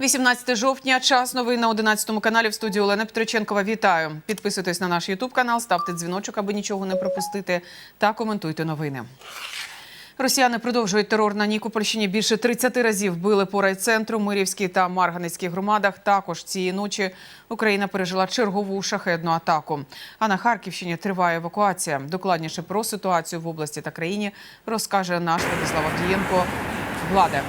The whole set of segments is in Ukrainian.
18 жовтня, час новин на 11 каналі в студії Олена Петриченкова. Вітаю! Підписуйтесь на наш Ютуб канал, ставте дзвіночок, аби нічого не пропустити, та коментуйте новини. Росіяни продовжують терор на Нікопольщині. Більше 30 разів били по райцентру, Мирівській та Марганецькій громадах. Також цієї ночі Україна пережила чергову шахедну атаку. А на Харківщині триває евакуація. Докладніше про ситуацію в області та країні розкаже наш Владислав Авдієнко. Владе.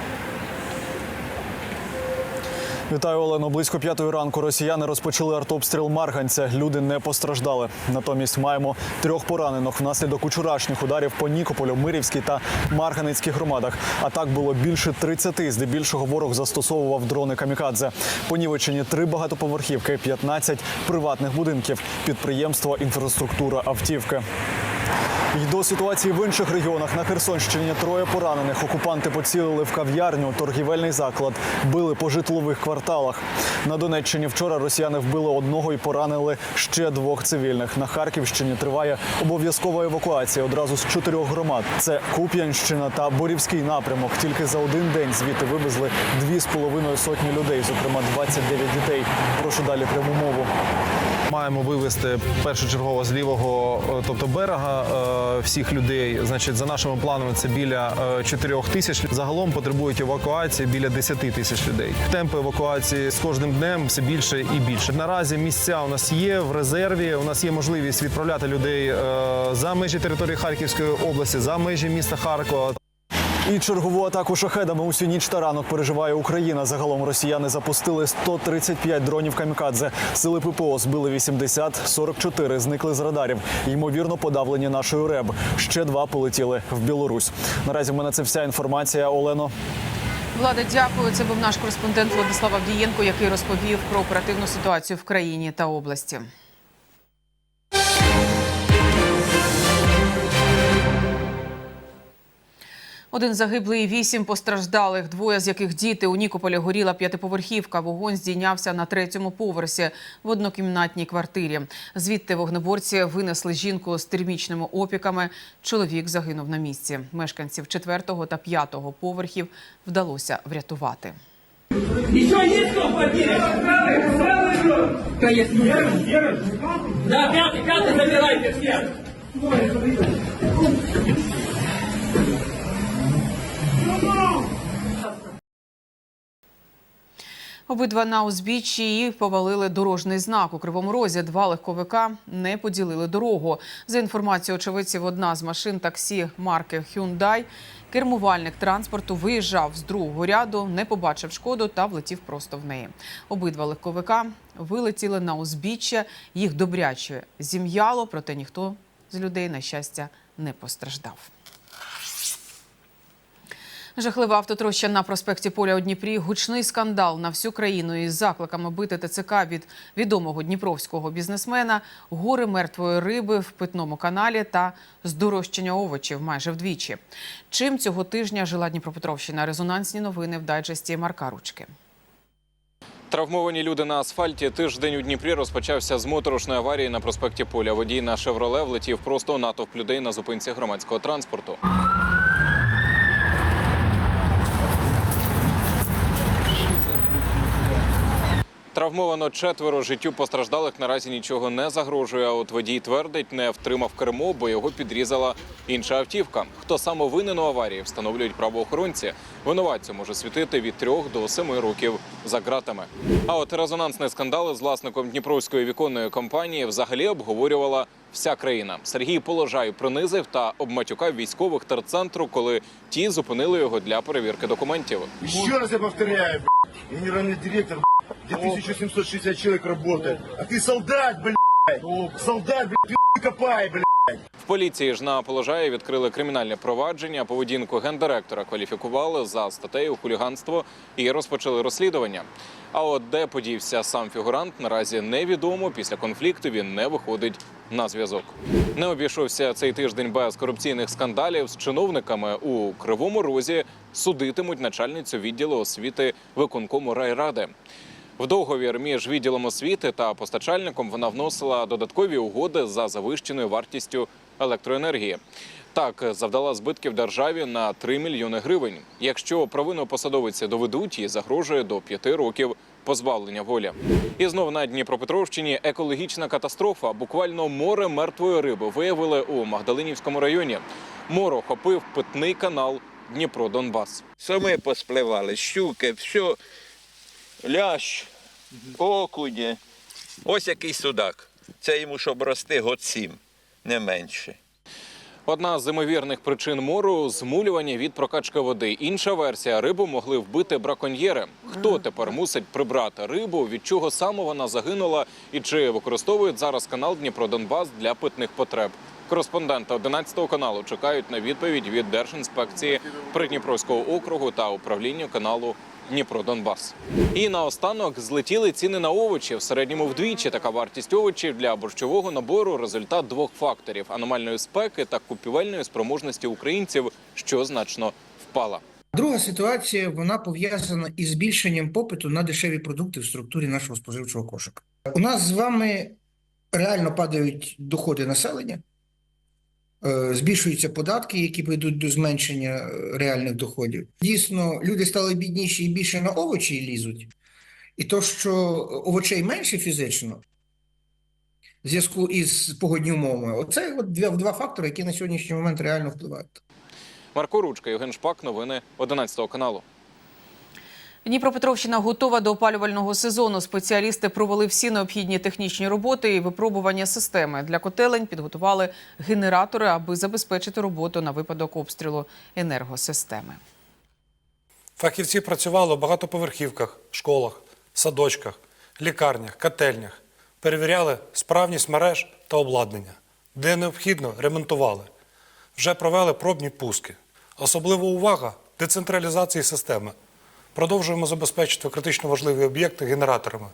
Вітаю, Олено. Близько п'ятої ранку росіяни розпочали артобстріл Марганця. Люди не постраждали. Натомість маємо трьох поранених внаслідок учорашніх ударів по Нікополю, Мирівській та Марганецькій громадах. А так було більше 30. Здебільшого ворог застосовував дрони камікадзе. Понівечені три багатоповерхівки, 15 приватних будинків, підприємство, інфраструктура, автівки. І до ситуації в інших регіонах на Херсонщині троє поранених. Окупанти поцілили в кав'ярню, торгівельний заклад, били по житлових кварталах. На Донеччині вчора росіяни вбили одного і поранили ще двох цивільних. На Харківщині триває обов'язкова евакуація одразу з чотирьох громад. Це Куп'янщина та Борівський напрямок. Тільки за один день звідти вивезли дві з половиною сотні людей, зокрема 29 дітей. Прошу далі пряму мову. Маємо вивезти першочергово з лівого, е, тобто берега, е, всіх людей. Значить, за нашими планами це біля 4 тисяч. Загалом потребують евакуації біля 10 тисяч людей. Темпи евакуації з кожним днем все більше і більше. Наразі місця у нас є в резерві. У нас є можливість відправляти людей е, за межі території Харківської області, за межі міста Харкова. І чергову атаку шахедами усю ніч та ранок переживає Україна. Загалом росіяни запустили 135 дронів камікадзе. Сили ППО збили 80, 44 зникли з радарів. Ймовірно, подавлені нашою РЕБ. Ще два полетіли в Білорусь. Наразі в мене це вся інформація. Олено. Влада, дякую. Це був наш кореспондент Владислав Авдієнко, який розповів про оперативну ситуацію в країні та області. Один загиблий, вісім постраждалих, двоє з яких діти. У Нікополі горіла п'ятиповерхівка. Вогонь здійнявся на третьому поверсі в однокімнатній квартирі. Звідти вогнеборці винесли жінку з термічними опіками. Чоловік загинув на місці. Мешканців четвертого та п'ятого поверхів вдалося врятувати. Еще есть кто в квартире? Правый, правый идет. Конечно. Да, пятый, пятый забирайте все. Обидва на узбіччі і повалили дорожній знак. У Кривому Розі два легковика не поділили дорогу. За інформацією очевидців, одна з машин таксі марки Hyundai, кермувальник транспорту виїжджав з другого ряду, не побачив шкоду та влетів просто в неї. Обидва легковика вилетіли на узбіччя. Їх добряче зім'яло, проте ніхто з людей, на щастя, не постраждав. Жахлива автотроща на проспекті Поля у Дніпрі. Гучний скандал на всю країну із закликами бити ТЦК від відомого дніпровського бізнесмена, гори мертвої риби в питному каналі та здорожчання овочів майже вдвічі. Чим цього тижня жила Дніпропетровщина? Резонансні новини в дайджесті Марка Ручки. Травмовані люди на асфальті. Тиждень у Дніпрі розпочався з моторошної аварії на проспекті Поля. Водій на «Шевроле» влетів просто у натовп людей на зупинці громадського транспорту. Травмовано четверо життю постраждалих наразі нічого не загрожує. А от водій твердить, не втримав кермо, бо його підрізала інша автівка. Хто саме винен у аварії, встановлюють правоохоронці. Винуватцю може світити від трьох до семи років за ґратами. А от резонансний скандал з власником Дніпровської віконної компанії взагалі обговорювала вся країна. Сергій Положай принизив та обматюкав військових терцентру, коли ті зупинили його для перевірки документів. Еще раз я повторяю, блядь, генеральный директор, где 1760 человек работает, а ты солдат, блядь, солдат, блядь, копай, блядь. В поліції ж на Положаї відкрили кримінальне провадження. Поведінку гендиректора кваліфікували за статтею хуліганство і розпочали розслідування. А от де подівся сам фігурант, наразі невідомо. Після конфлікту він не виходить на зв'язок. Не обійшовся цей тиждень без корупційних скандалів з чиновниками у Кривому Розі. Судитимуть начальницю відділу освіти виконкому райради. В договір між відділом освіти та постачальником вона вносила додаткові угоди за завищеною вартістю електроенергії. Так, завдала збитків державі на 3 мільйони гривень. Якщо провину посадовиці доведуть, їй загрожує до 5 років позбавлення волі. І знов на Дніпропетровщині екологічна катастрофа. Буквально море мертвої риби виявили у Магдалинівському районі. Моро охопив питний канал Дніпро-Донбас. Соми поспливали, щуки, все, лящ, окуні. Ось який судак. Це йому, щоб рости, год сім, не менше. Одна з ймовірних причин мору змулювання від прокачки води. Інша версія рибу могли вбити браконьєри. Хто тепер мусить прибрати рибу? Від чого саме вона загинула, і чи використовують зараз канал Дніпро-Донбас для питних потреб? Кореспонденти 11 каналу чекають на відповідь від Держінспекції Придніпровського округу та управління каналу Дніпро-Донбас. І наостанок злетіли ціни на овочі в середньому вдвічі. Така вартість овочів для борщового набору результат двох факторів: аномальної спеки та купівельної спроможності українців, що значно впала. Друга ситуація вона пов'язана із збільшенням попиту на дешеві продукти в структурі нашого споживчого кошика. У нас з вами реально падають доходи населення, збільшуються податки, які ведуть до зменшення е, реальних доходів. Дійсно, люди стали бідніші і більше на овочі лізуть. І то, що овочей менше фізично, в зв'язку із погодні умовами, оце от два, два фактори, які на сьогоднішній момент реально впливають. Марко Ручка, Євген Шпак, новини 11 каналу. Дніпропетровщина готова до опалювального сезону. Спеціалісти провели всі необхідні технічні роботи і випробування системи. Для котелень підготували генератори, аби забезпечити роботу на випадок обстрілу енергосистеми. Фахівці працювали у багатоповерхівках, школах, садочках, лікарнях, котельнях, перевіряли справність мереж та обладнання, де необхідно ремонтували. Вже провели пробні пуски. Особлива увага децентралізації системи. Продовжуємо забезпечити критично важливі об'єкти генераторами.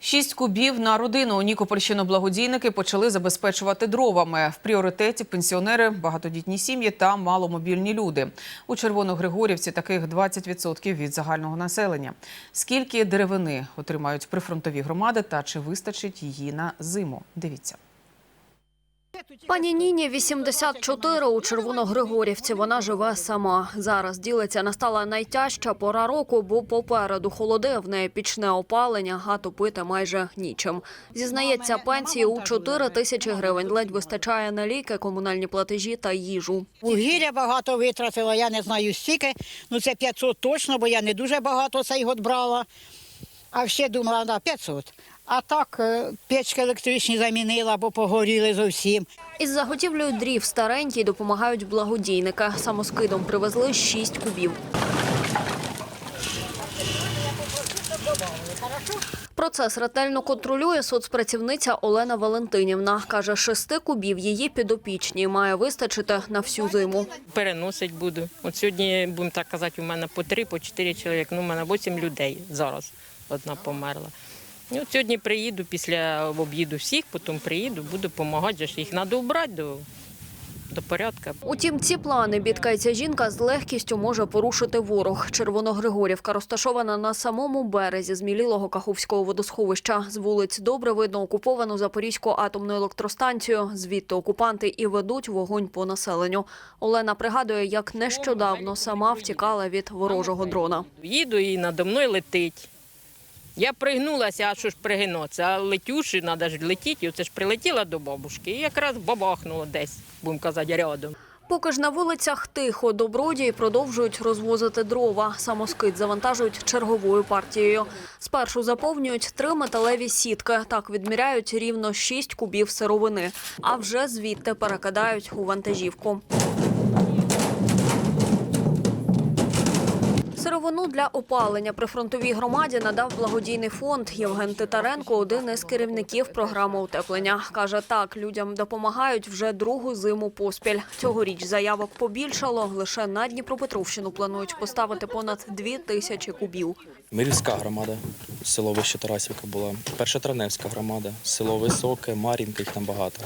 Шість кубів на родину у Нікопольщину благодійники почали забезпечувати дровами. В пріоритеті пенсіонери, багатодітні сім'ї та маломобільні люди. У Червоногригорівці таких 20% від загального населення. Скільки деревини отримають прифронтові громади та чи вистачить її на зиму? Дивіться. Пані Ніні 84 у Червоногригорівці. Вона живе сама. Зараз ділиться настала найтяжча пора року, бо попереду холоди в неї пічне опалення, а топити майже нічим. Зізнається, пенсії у 4 тисячі гривень ледь вистачає на ліки, комунальні платежі та їжу. Вугілля багато витратила, я не знаю стільки, ну це 500 точно, бо я не дуже багато цей год брала. А ще думала, да, 500. А так е, печки електричні замінила, бо погоріли зовсім. Із заготівлею дрів старенькі допомагають благодійники. Самоскидом привезли 6 кубів. Процес ретельно контролює соцпрацівниця Олена Валентинівна. Каже, шести кубів її підопічні має вистачити на всю зиму. переносить буду. От сьогодні, будемо так казати, у мене по три, по чотири чоловік. Ну, у мене вісім людей зараз. Одна померла. От сьогодні приїду після об'їду всіх, потім приїду, буду допомагати. Їх треба убрати до, до порядку. Утім, ці плани бідкається жінка з легкістю може порушити ворог. Червоногригорівка розташована на самому березі змілілого Каховського водосховища. З вулиць добре видно окуповану Запорізьку атомну електростанцію. Звідти окупанти і ведуть вогонь по населенню. Олена пригадує, як нещодавно сама втікала від ворожого дрона. Їду і надо мною летить. Я пригнулася, а що ж пригинутися? А летюші, треба ж летіти. Оце ж прилетіла до бабушки і якраз бабахнуло десь, будемо казати, рядом. Поки ж на вулицях тихо, добродії продовжують розвозити дрова. Самоскид завантажують черговою партією. Спершу заповнюють три металеві сітки. Так відміряють рівно 6 кубів сировини. А вже звідти перекидають у вантажівку. Сировину для опалення при фронтовій громаді надав благодійний фонд. Євген Титаренко – один із керівників програми утеплення. Каже, так, людям допомагають вже другу зиму поспіль. Цьогоріч заявок побільшало. Лише на Дніпропетровщину планують поставити понад дві тисячі кубів. Мирівська громада, село Вище Тарасівка була, Першотравневська громада, село Високе, Мар'їнка, їх там багато.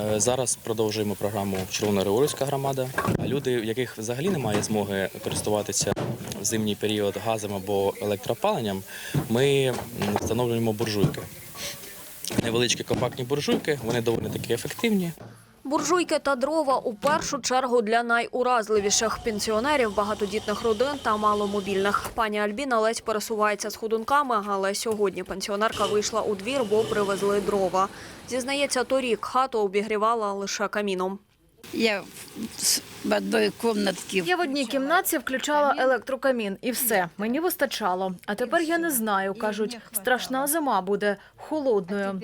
Е, Зараз продовжуємо програму Червоногригорівська громада. Люди, в яких взагалі немає змоги користуватися в зимній період газом або електроопаленням, ми встановлюємо буржуйки. Невеличкі компактні буржуйки, вони доволі таки ефективні. Буржуйки та дрова у першу чергу для найуразливіших пенсіонерів, багатодітних родин та маломобільних. Пані Альбіна ледь пересувається з ходунками, але сьогодні пенсіонерка вийшла у двір, бо привезли дрова. Зізнається, торік хату обігрівала лише каміном. Я в одній кімнатці. Я в одній кімнаті включала електрокамін і все. Мені вистачало. А тепер я не знаю. кажуть, страшна зима буде холодною.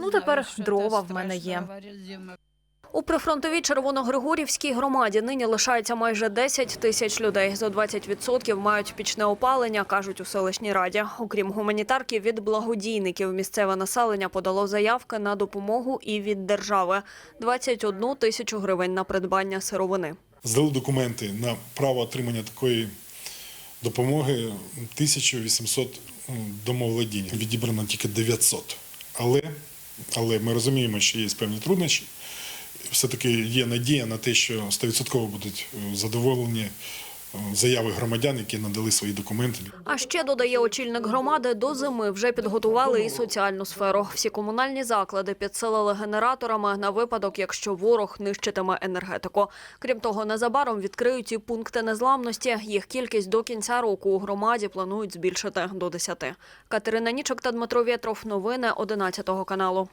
Ну тепер дрова в мене є. У прифронтовій Червоногригорівській громаді нині лишається майже 10 тисяч людей. Зо 20% мають пічне опалення, кажуть у селищній раді. Окрім гуманітарки, від благодійників місцеве населення подало заявки на допомогу і від держави – 21 тисячу гривень на придбання сировини. здали документи на право отримання такої допомоги 1800 домовладінь. Відібрано тільки 900. Але, але ми розуміємо, що є певні труднощі. Все-таки є надія на те, що 100% будуть е, задоволені е, заяви громадян, які надали свої документи. А ще, додає очільник громади, до зими вже підготували і соціальну сферу. Всі комунальні заклади підсилили генераторами на випадок, якщо ворог нищитиме енергетику. Крім того, незабаром відкриють і пункти незламності. Їх кількість до кінця року у громаді планують збільшити до 10. Катерина Нічок та Дмитро Вєтров. Новини 11 каналу.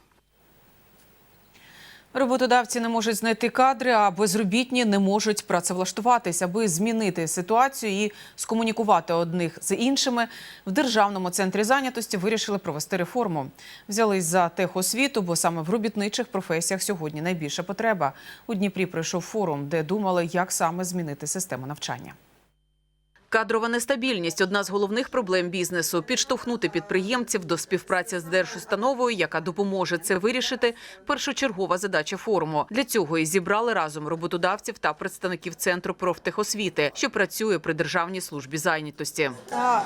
Роботодавці не можуть знайти кадри, а безробітні не можуть працевлаштуватись, аби змінити ситуацію і скомунікувати одних з іншими. В державному центрі зайнятості вирішили провести реформу. Взялись за техосвіту, бо саме в робітничих професіях сьогодні найбільша потреба. У Дніпрі пройшов форум, де думали, як саме змінити систему навчання. Кадрова нестабільність одна з головних проблем бізнесу. Підштовхнути підприємців до співпраці з держустановою, яка допоможе це вирішити. Першочергова задача форуму. Для цього і зібрали разом роботодавців та представників центру профтехосвіти, що працює при державній службі зайнятості.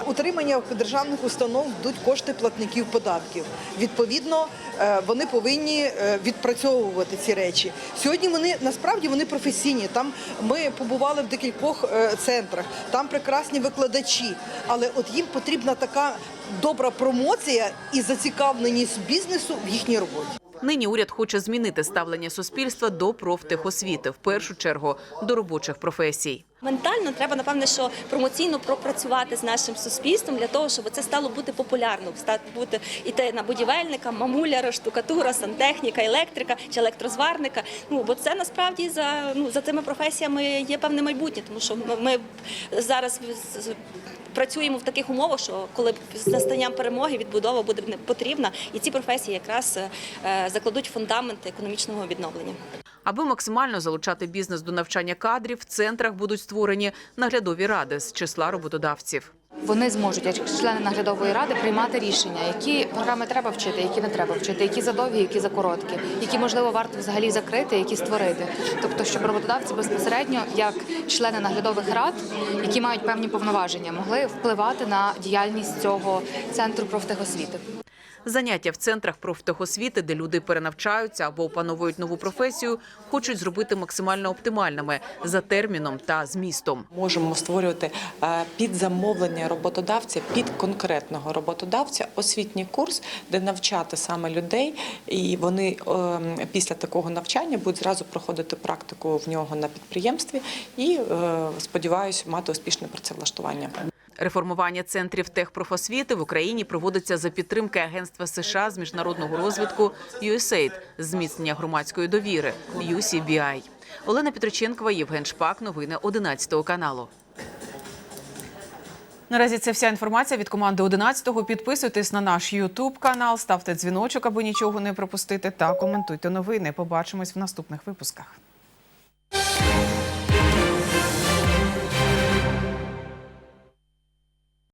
Утримання державних установ йдуть кошти платників податків. Відповідно, е, вони повинні е, відпрацьовувати ці речі. Сьогодні вони насправді вони професійні. Там ми побували в декількох е, центрах, там прекрасні викладачі, але от їм потрібна така добра промоція і зацікавленість бізнесу в їхній роботі. Нині уряд хоче змінити ставлення суспільства до профтехосвіти, в першу чергу до робочих професій. Ментально треба, напевне, що промоційно пропрацювати з нашим суспільством для того, щоб це стало бути популярним, стати бути іти на будівельника, мамуляра, штукатура, сантехніка, електрика чи електрозварника. Ну бо це насправді за ну за цими професіями є певне майбутнє, тому що ми, зараз працюємо в таких умовах, що коли з настанням перемоги відбудова буде потрібна, і ці професії якраз е, закладуть фундамент економічного відновлення. Аби максимально залучати бізнес до навчання кадрів, в центрах будуть створені наглядові ради з числа роботодавців. Вони зможуть, як члени наглядової ради, приймати рішення, які програми треба вчити, які не треба вчити, які задовгі, які закороткі, які можливо варто взагалі закрити, які створити. Тобто, щоб роботодавці безпосередньо, як члени наглядових рад, які мають певні повноваження, могли впливати на діяльність цього центру профтехосвіти. Заняття в центрах профтехосвіти, де люди перенавчаються або опановують нову професію, хочуть зробити максимально оптимальними за терміном та змістом. Можемо створювати е, під замовлення роботодавця, під конкретного роботодавця освітній курс, де навчати саме людей, і вони е, після такого навчання будуть зразу проходити практику в нього на підприємстві і е, сподіваюся мати успішне працевлаштування. Реформування центрів техпрофосвіти в Україні проводиться за підтримки Агентства США з міжнародного розвитку USAID, зміцнення громадської довіри UCBI. Олена Петроченкова, Євген Шпак. Новини 11 каналу. Наразі це вся інформація від команди 11-го. Підписуйтесь на наш Ютуб канал, ставте дзвіночок, аби нічого не пропустити, та коментуйте новини. Побачимось в наступних випусках.